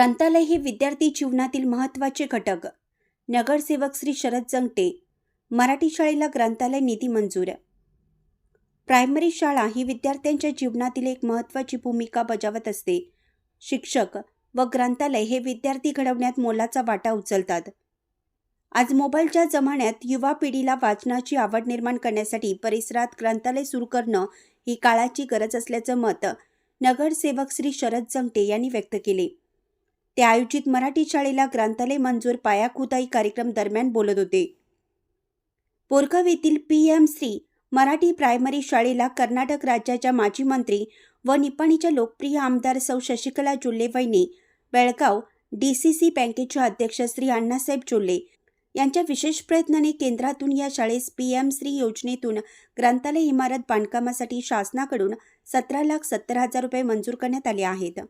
ग्रंथालय हे विद्यार्थी जीवनातील महत्त्वाचे घटक. नगरसेवक श्री शरद जंगटे मराठी शाळेला ग्रंथालय निधी मंजूर. प्रायमरी शाळा ही विद्यार्थ्यांच्या जीवनातील एक महत्त्वाची भूमिका बजावत असते. शिक्षक व ग्रंथालय हे विद्यार्थी घडवण्यात मोलाचा वाटा उचलतात. आज मोबाईलच्या जमान्यात युवा पिढीला वाचनाची आवड निर्माण करण्यासाठी परिसरात ग्रंथालय सुरू करणं ही काळाची गरज असल्याचं मत नगरसेवक श्री शरद जंगटे यांनी व्यक्त केले. ते आयोजित मराठी शाळेला ग्रंथालय मंजूर पायाखुदाई कार्यक्रम दरम्यान बोलत होते. बोरगाव येथील P M Shri Marathi primary शाळेला कर्नाटक राज्याच्या माजी मंत्री व निपाणीच्या लोकप्रिय आमदार सौ शशिकला चुल्ले वहिनी बेळगाव डी सी सी बँकेचे अध्यक्ष श्री अण्णासाहेब चुल्ले यांच्या विशेष प्रयत्नाने केंद्रातून या शाळेस पी एम श्री योजनेतून ग्रंथालय इमारत बांधकामासाठी शासनाकडून सतरा लाख सत्तर हजार रुपये मंजूर करण्यात आले आहेत.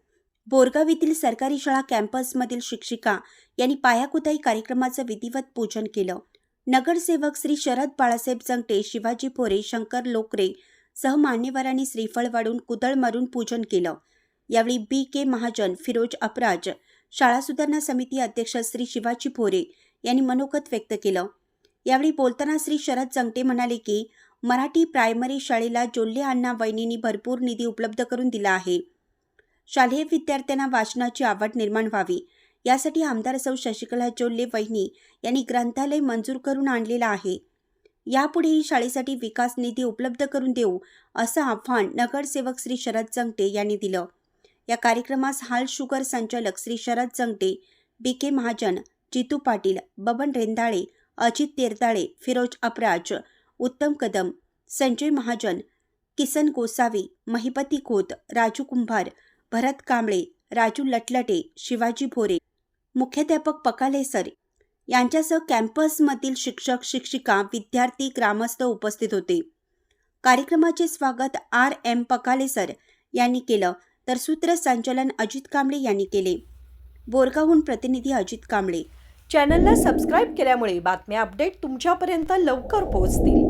बोरगाव येथील सरकारी शाळा कॅम्पसमधील शिक्षिका यांनी पायाकुताई कार्यक्रमाचं विधिवत पूजन केलं. नगरसेवक श्री शरद बाळासाहेब जंगटे शिवाजी पोरे शंकर लोकरे सह मान्यवरांनी श्रीफळ वाढून कुदळ मारून पूजन केलं. यावेळी बी के महाजन फिरोज अपराज शाळा सुधारणा समिती अध्यक्ष श्री शिवाजी भोरे यांनी मनोगत व्यक्त केलं. यावेळी बोलताना श्री शरद जंगटे म्हणाले की मराठी प्रायमरी शाळेला जोल्ले अण्णा वैनींनी भरपूर निधी उपलब्ध करून दिला आहे. शालेय विद्यार्थ्यांना वाचनाची आवड निर्माण व्हावी. यासाठी आमदार सौ. शशिकला जोल्ले वहिनी यांनी ग्रंथालय मंजूर करून आणलेला आहे. यापुढेही शाळेसाठी विकास निधी उपलब्ध करून देऊ असं आव्हान नगरसेवक श्री शरद जंगटे यांनी दिलं. या कार्यक्रमास हाल शुगर संचालक श्री शरद जंगटे बी के महाजन जितू पाटील बबन रेंदाळे अजित तेरदाळे फिरोज अपराज उत्तम कदम संजय महाजन किसन गोसावी महिपती खोत राजू कुंभार भरत कांबळे राजू लटलटे शिवाजी भोरे मुख्याध्यापक पकाले सर यांच्यासह कॅम्पसमधील शिक्षक शिक्षिका विद्यार्थी ग्रामस्थ उपस्थित होते. कार्यक्रमाचे स्वागत आर. एम. पकाले सर यांनी केलं तर सूत्रसंचालन अजित कांबळे यांनी केले. बोरगावहून प्रतिनिधी अजित कांबळे. चॅनलला सबस्क्राईब केल्यामुळे बातम्या अपडेट तुमच्यापर्यंत लवकर पोहोचतील.